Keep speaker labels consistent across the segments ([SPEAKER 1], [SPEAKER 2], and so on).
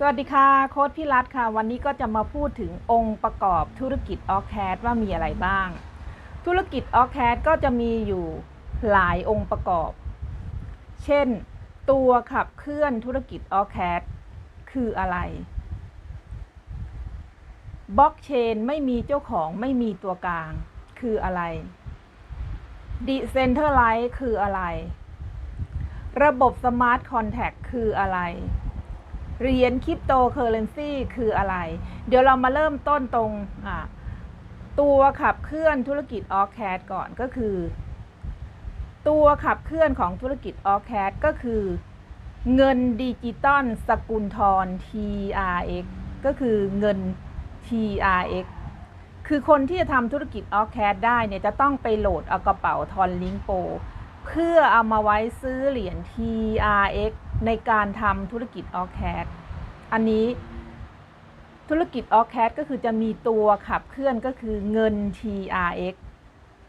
[SPEAKER 1] สวัสดีค่ะ โค้ดพี่รัฐค่ะ วันนี้ก็จะมาพูดถึงองค์ประกอบธุรกิจออแคดว่ามีอะไรบ้าง ธุรกิจออแคดก็จะมีอยู่หลายองค์ประกอบ เช่น ตัวขับเคลื่อนธุรกิจออแคดคืออะไรบล็อกเชนไม่มีเจ้าของไม่มีตัวกลาง คืออะไรดิเซนเทอร์ไลท์คืออะไร ระบบสมาร์ทคอนแท็กคืออะไร เหรียญคริปโตเคอเรนซีคืออะไร เดี๋ยวเรามาเริ่มต้นตรงตัวขับเคลื่อนธุรกิจออแคดก่อนก็คือ ตัวขับเคลื่อนของธุรกิจออแคดก็คือ เงินดิจิตอลสกุลทร TRX ก็คือเงิน TRX คือคนที่จะทำธุรกิจออแคดได้เนี่ยจะต้องไปโหลดเอากระเป๋าทอนลิงโป เพื่อเอามาไว้ซื้อเหรียญ TRX ในการทำธุรกิจออแคดอันนี้ธุรกิจออแคดก็คือจะมีตัวขับเคลื่อนก็คือเงิน TRX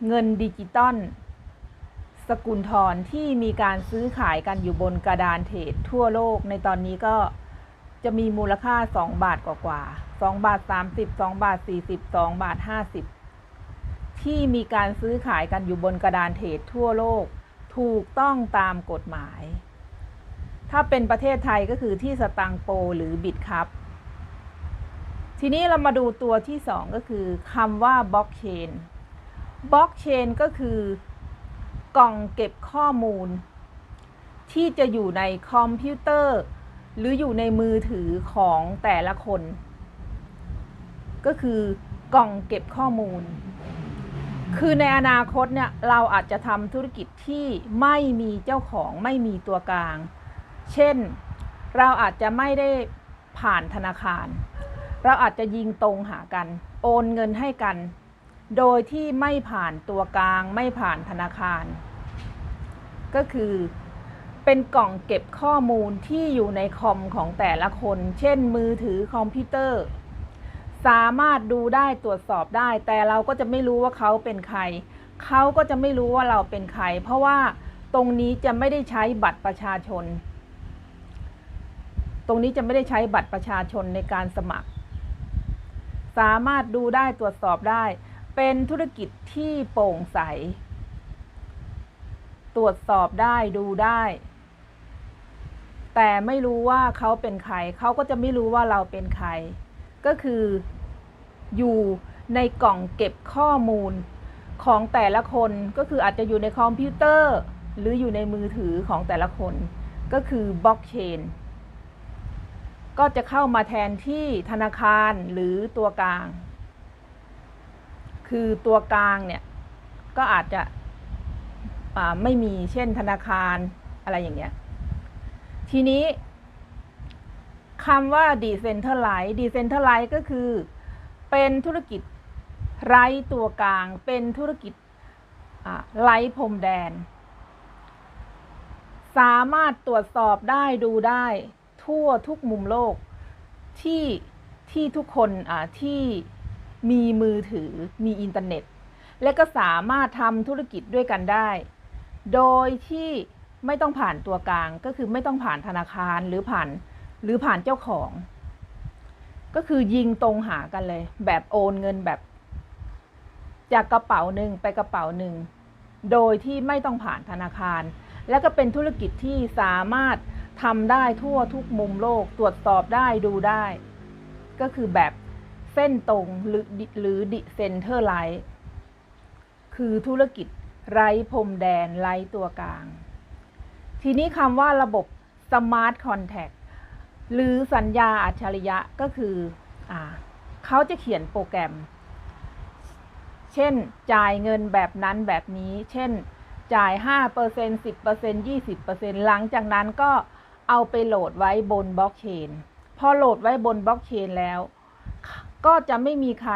[SPEAKER 1] เงินดิจิตอลสกุลทรที่มีการซื้อขายกันอยู่บนกระดานเทรดทั่วโลกในตอนนี้ก็จะมีมูลค่า 2 บาทกว่าๆ2บาท 30 2 บาท 40 2 บาท 50 ที่มีการซื้อขายกันอยู่บนกระดานเทรดทั่วโลก ถูกต้องตามกฎหมาย ถ้าเป็นประเทศไทยก็คือที่สตังโปหรือบิตครับ ทีนี้เรามาดูตัวที่สองก็คือคำว่าบล็อกเชนบล็อกเชนก็คือกล่องเก็บข้อมูล ที่จะอยู่ในคอมพิวเตอร์ หรืออยู่ในมือถือของแต่ละคน ก็คือกล่องเก็บข้อมูล คือในอนาคตเนี่ยเราอาจจะทำธุรกิจที่ไม่มีเจ้าของไม่มีตัวกลาง เช่นเราอาจจะไม่ได้ผ่านธนาคาร เราอาจจะยิงตรงหากัน โอนเงินให้กัน โดยที่ไม่ผ่านตัวกลาง ไม่ผ่านธนาคาร ก็คือเป็นกล่องเก็บข้อมูลที่อยู่ในคอมของแต่ละคน เช่นมือถือคอมพิวเตอร์ สามารถดูได้ตรวจสอบได้ แต่เราก็จะไม่รู้ว่าเขาเป็นใคร เขาก็จะไม่รู้ว่าเราเป็นใคร เพราะว่าตรงนี้จะไม่ได้ใช้บัตรประชาชน ตรงนี้จะไม่ได้ใช้บัตรประชาชนในการสมัคร สามารถดูได้ตรวจสอบได้ เป็นธุรกิจที่โปร่งใส ตรวจสอบได้ดูได้ แต่ไม่รู้ว่าเขาเป็นใคร เขาก็จะไม่รู้ว่าเราเป็นใคร ก็คืออยู่ในกล่องเก็บข้อมูลของแต่ละคนก็คืออาจจะอยู่ในคอมพิวเตอร์ หรืออยู่ในมือถือของแต่ละคน ก็คือบล็อกเชนก็จะเข้ามาแทนที่ธนาคารหรือตัวกลาง คือตัวกลางเนี่ยก็อาจจะไม่มีเช่นธนาคารอะไรอย่างเงี้ย ทีนี้ คำว่า decentralize decentralize ก็คือ เป็นธุรกิจไร้ตัวกลาง เป็นธุรกิจไร้พรมแดน สามารถตรวจสอบได้ดูได้ทั่วทุกมุมโลกที่ที่ทุกคนที่มีมือถือมีอินเทอร์เน็ต และก็สามารถทำธุรกิจด้วยกันได้ โดยที่ไม่ต้องผ่านตัวกลางก็คือไม่ต้องผ่านธนาคารหรือผ่าน หรือผ่านเจ้าของ ก็คือยิงตรงหากันเลย แบบโอนเงินแบบ จากกระเป๋าหนึ่งไปกระเป๋าหนึ่ง โดยที่ไม่ต้องผ่านธนาคาร และก็เป็นธุรกิจที่สามารถทำได้ทั่วทุกมุมโลกตรวจสอบได้ดูได้ ก็คือแบบเส้นตรงหรือหรือดิเซนเทอร์ไลท์คือธุรกิจไร้พรมแดนไร้ตัวกลาง ทีนี้คำว่าระบบ Smart Contact หรือสัญญาอัจฉริยะก็คืออเขาจะเขียนโปรแกรม เช่นจ่ายเงินแบบนั้นแบบนี้ เช่น จ่าย 5% 10% 20%หลังจากนั้นก็เอาไปโหลดไว้บนบล็อกเชน พอโหลดไว้บนบล็อกเชนแล้ว ก็จะไม่มีใคร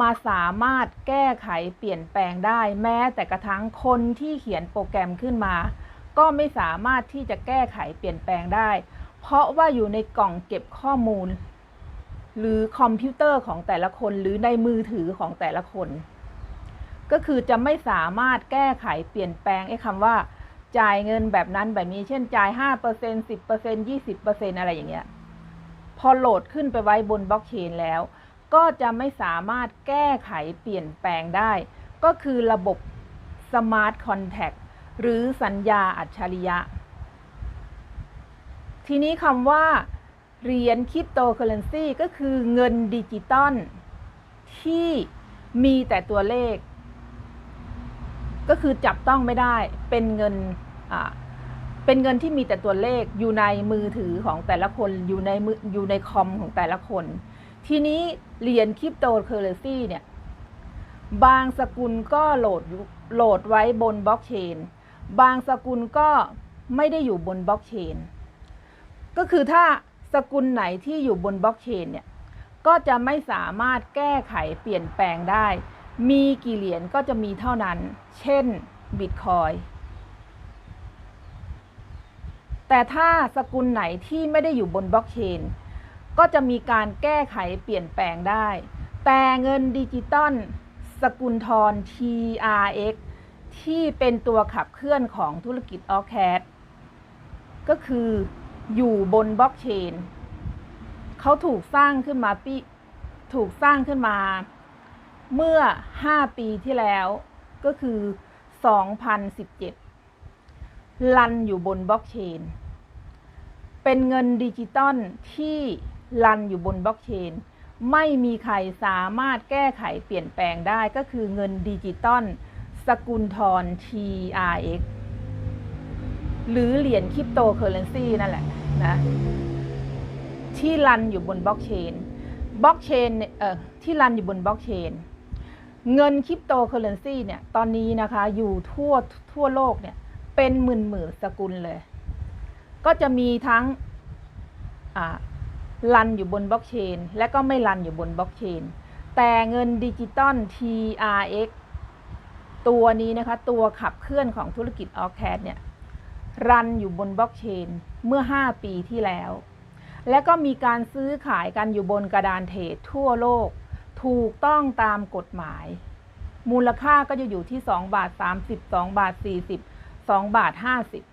[SPEAKER 1] มาสามารถแก้ไขเปลี่ยนแปลงได้ แม้แต่กระทั่งคนที่เขียนโปรแกรมขึ้นมา ก็ไม่สามารถที่จะแก้ไขเปลี่ยนแปลงได้ เพราะว่าอยู่ในกล่องเก็บข้อมูล หรือคอมพิวเตอร์ของแต่ละคนหรือในมือถือของแต่ละคน ก็คือจะไม่สามารถแก้ไขเปลี่ยนแปลงไอ้คำว่า จ่ายเงินแบบนั้นแบบนี้ เช่นจ่าย 5% 10% 20%อะไรอย่างเงี้ย พอโหลดขึ้นไปไว้บนบล็อกเชนแล้ว ก็จะไม่สามารถแก้ไขเปลี่ยนแปลงได้ ก็คือระบบ Smart Contract หรือสัญญาอัจฉริยะ ทีนี้คำว่าเหรียญคริปโตเคอเรนซีก็คือเงินดิจิตอลที่มีแต่ตัวเลข ก็คือจับต้องไม่ได้เป็นเงินเป็นเงินที่มีแต่ตัวเลขอยู่ในมือถือของแต่ละคนอยู่ในมืออยู่ในคอมของแต่ละคน ทีนี้เหรียญคริปโตเคอเรนซีเนี่ยบางสกุลก็โหลดโหลดไว้บนบล็อกเชน บางสกุลก็ไม่ได้อยู่บนบล็อกเชน ก็คือถ้าสกุลไหนที่อยู่บนบล็อกเชนเนี่ย ก็จะไม่สามารถแก้ไขเปลี่ยนแปลงได้ มีกี่เหรียญก็จะมีเท่านั้น เช่นบิตคอยแต่ถ้าสกุลไหนที่ไม่ได้อยู่บนบล็อกเชน ก็จะมีการแก้ไขเปลี่ยนแปลงได้ แต่เงินดิจิตอลสกุลทร TRX ที่เป็นตัวขับเคลื่อนของธุรกิจออแคดก็คือ อยู่บนบล็อกเชนเขาถูกสร้างขึ้นมาปีถูกสร้างขึ้นมา เมื่อ 5 ปีที่แล้วก็คือ 2017 ลันอยู่บนบล็อกเชน เป็นเงินดิจิตอลที่ลันอยู่บนบล็อกเชน ไม่มีใครสามารถแก้ไขเปลี่ยนแปลงได้ก็คือเงินดิจิตอลสกุลทร TRX หรือเหรียญคริปโตเคอเรนซีนั่นแหละ นะที่รันอยู่บนบล็อกเชนบล็อกเชนเอ่อที่รันอยู่บนบล็อกเชนเงินคริปโตเคอเรนซีเนี่ยตอนนี้นะคะอยู่ทั่วทั่วโลกเนี่ยเป็นหมื่นหมื่นสกุลเลย ก็จะมีทั้งรันอยู่บนบล็อกเชนและก็ไม่รันอยู่บนบล็อกเชนแต่เงินดิจิตอล TRX ตัวนี้นะคะ ตัวขับเคลื่อนของธุรกิจออแคดเนี่ย รันอยู่บนบล็อกเชนเมื่อ 5 ปีที่แล้ว และก็มีการซื้อขายกันอยู่บนกระดานเทรดทั่วโลก ถูกต้องตามกฎหมาย มูลค่าก็จะอยู่ที่ 2 บาท 30 2 บาท 40 2 บาท 50